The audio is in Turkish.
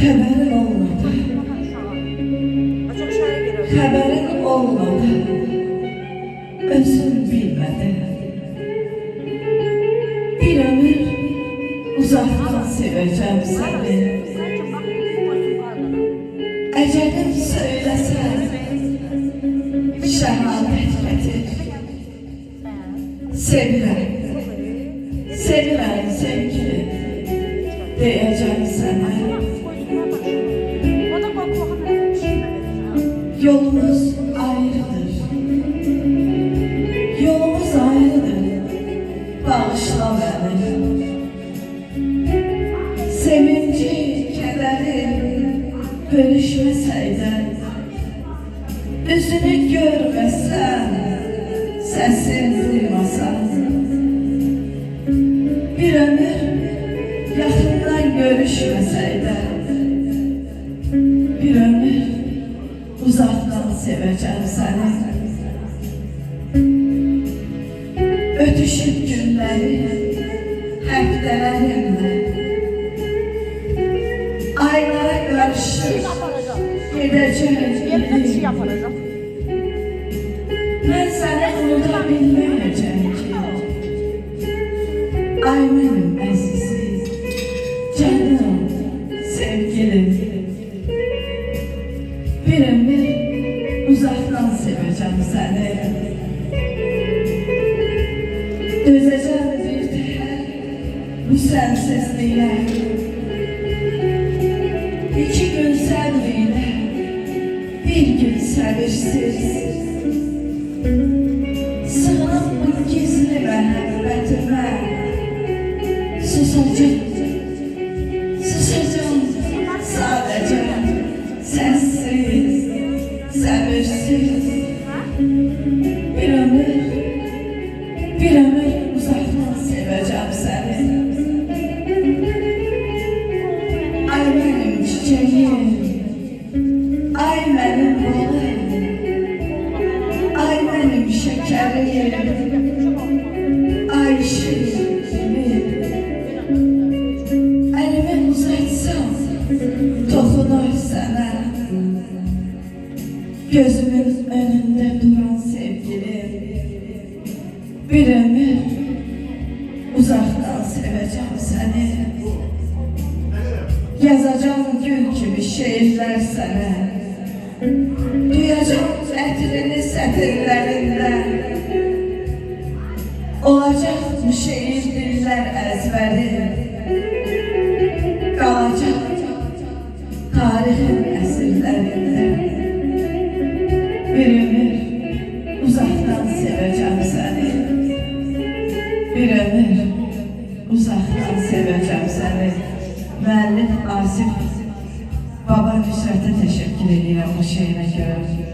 Xəbərin olmadı, xəbərin olmadı, özün bilmədi. Bir ömür uzaqdan sevəcəm səni. Əcəlim söyləsən, şəhadət gətir. Sevirəm, sevirəm sevgili, deyəcəm Yolumuz ayrıdır. Yolumuz ayrıdır. Bağışla beni. Sevinci, kədəri bölüşməsəydən Üzünü görməsən, səsin duymasan Bir ömür yaxından görüşməsəydən uzaktan seveceğim seni. Ötüşüp günleri Həftələrimlə Aylara qarışır Gedəcək yapılacaq. Mən səni unuda bilməyəcəm ki. Ay Ömür uzaktan sevəcəm səni Dözəcəm bir təhər bu sənsizliyə İki gün sənliyə Bir gün səbirsiz Bir ömür, bir ömür uzaktan seveceğim seni Ay benim çiçeğim, ay benim balım Ay benim şekerim, ay şirin Elimi uzatsam dokunur sana Gözümün önünde duran sevgilim. Bir ömür uzaktan seveceğim seni. Yazacağım gül gibi şiirler sana. Duyacağım ətrini sətirlərindən Olacaq bu şeir dillər əzbərim Qalacaq tarixin əsirlərində Bir ömür uzaqdan sevəcəm səni Bir ömür uzaqdan sevəcəm səni Müəllif Asif Baba Nüsrətə təşəkkür edirəm bu şeirinə görə